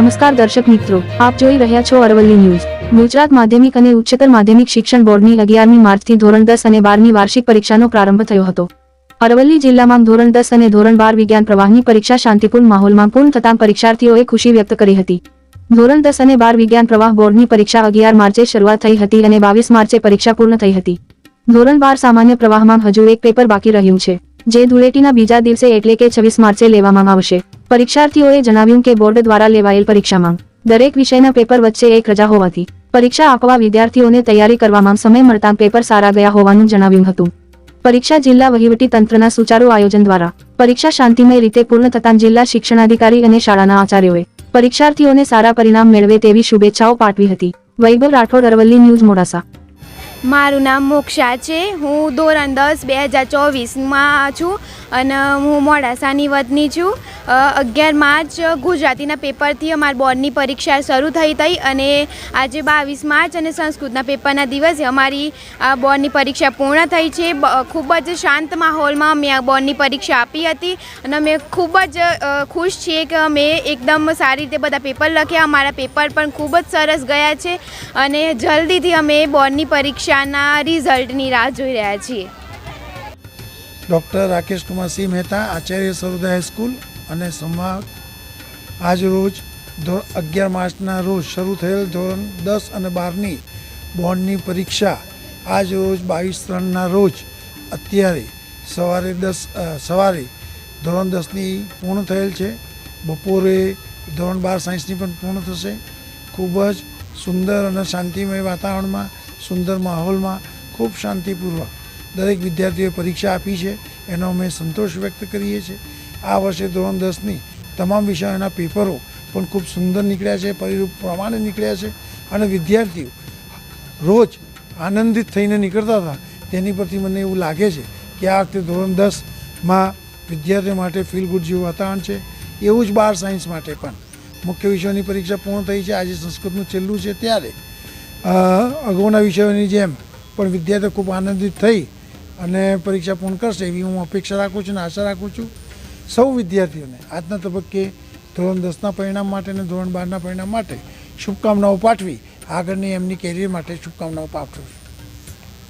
નમસ્કાર દર્શક મિત્રો, આપ જોઈ રહ્યા છો અરવલ્લી ન્યૂઝ. ગુજરાત માધ્યમિક અને ઉચ્ચતર માધ્યમિક શિક્ષણ બોર્ડની અગિયારમી માર્ચથી ધોરણ દસ અને બારની વાર્ષિક પરીક્ષાનો પ્રારંભ થયો હતો. અરવલ્લી જિલ્લામાં ધોરણ દસ અને ધોરણ બાર વિજ્ઞાન પ્રવાહની પરીક્ષા શાંતિપૂર્ણ માહોલમાં પૂર્ણ થતાં પરીક્ષાર્થીઓએ ખુશી વ્યક્ત કરી હતી. ધોરણ દસ અને બાર વિજ્ઞાન પ્રવાહ બોર્ડની પરીક્ષા અગિયાર માર્ચે શરૂઆત થઈ હતી અને બાવીસ માર્ચે પરીક્ષા પૂર્ણ થઈ હતી. ધોરણ બાર સામાન્ય પ્રવાહમાં હજુ એક પેપર બાકી રહ્યું છે, જે ધૂળેટીના બીજા દિવસે એટલે કે છવ્વીસ માર્ચે લેવામાં આવશે. પરીક્ષાર્થીઓએ જણાવ્યું કે બોર્ડ દ્વારા લેવાયેલ પરીક્ષામાં દરેક વિષયના પેપર વચ્ચે એક રજા હોવાથી પરીક્ષા આપવા વિદ્યાર્થીઓને તૈયારી કરવામાં સમય મળતા પેપર સારા ગયા હોવાનું જણાવ્યું હતું. પરીક્ષા જિલ્લા વહીવટી તંત્રના સુચારુ આયોજન દ્વારા પરીક્ષા શાંતિમય રીતે પૂર્ણ થતાં જિલ્લા શિક્ષણાધિકારી અને શાળાના આચાર્યોએ પરીક્ષાર્થીઓને સારા પરિણામ મેળવે તેવી શુભેચ્છાઓ પાઠવી હતી. વૈભવ રાઠોડ અરવલ્લી ન્યૂઝ મોડાસા. મારું નામ મોક્ષા છે. હું ધોરણ દસ બે હજાર ચોવીસમાં છું અને હું મોડાસાની વતની છું. અગિયાર માર્ચ ગુજરાતીના પેપરથી અમારી બોર્ડની પરીક્ષા શરૂ થઈ હતી અને આજે બાવીસ માર્ચ અને સંસ્કૃતના પેપરના દિવસે અમારી આ બોર્ડની પરીક્ષા પૂર્ણ થઈ છે. ખૂબ જ શાંત માહોલમાં અમે આ બોર્ડની પરીક્ષા આપી હતી અને અમે ખૂબ જ ખુશ છીએ કે અમે એકદમ સારી રીતે બધા પેપર લખ્યા. અમારા પેપર પણ ખૂબ જ સરસ ગયા છે અને જલ્દીથી અમે બોર્ડની પરીક્ષાના રિઝલ્ટની રાહ જોઈ રહ્યા છીએ. ડૉક્ટર રાકેશ કુમાર સિંહ મહેતા, આચાર્ય સરોદય હાઈસ્કૂલ અને સંવાદ આજ રોજ ધો અગિયાર માર્ચના રોજ શરૂ થયેલ ધોરણ દસ અને બારની બોર્ડની પરીક્ષા આજ રોજ બાવીસ ત્રણના રોજ અત્યારે સવારે દસ સવારે ધોરણ દસની પૂર્ણ થયેલ છે. બપોરે ધોરણ બાર સાયન્સની પણ પૂર્ણ થશે. ખૂબ જ સુંદર અને શાંતિમય વાતાવરણમાં સુંદર માહોલમાં ખૂબ શાંતિપૂર્વક દરેક વિદ્યાર્થીઓએ પરીક્ષા આપી છે. એનો અમે સંતોષ વ્યક્ત કરીએ છીએ. આ વર્ષે ધોરણ દસની તમામ વિષયોના પેપરો પણ ખૂબ સુંદર નીકળ્યા છે, પરિરૂપ પ્રમાણે નીકળ્યા છે અને વિદ્યાર્થીઓ રોજ આનંદિત થઈને નીકળતા હતા. તેની પરથી મને એવું લાગે છે કે આ વખતે ધોરણ દસમાં વિદ્યાર્થીઓ માટે ફીલ ગુડ જેવું વાતાવરણ છે. એવું જ બાર સાયન્સ માટે પણ. મુખ્ય વિષયોની પરીક્ષા પૂર્ણ થઈ છે. આજે સંસ્કૃતનું છેલ્લું છે. ત્યારે અગાઉના વિષયોની જેમ પણ વિદ્યાર્થીઓ ખૂબ આનંદિત થઈ અને પરીક્ષા પૂર્ણ કરશે એવી હું અપેક્ષા રાખું છું અને આશા રાખું છું સૌ વિદ્યાર્થીઓને આજના તબક્કે ધોરણ દસના પરિણામ માટે અને ધોરણ બારના પરિણામ માટે શુભકામનાઓ પાઠવી, આગળની એમની કેરિયર માટે શુભકામનાઓ પાઠવું છું.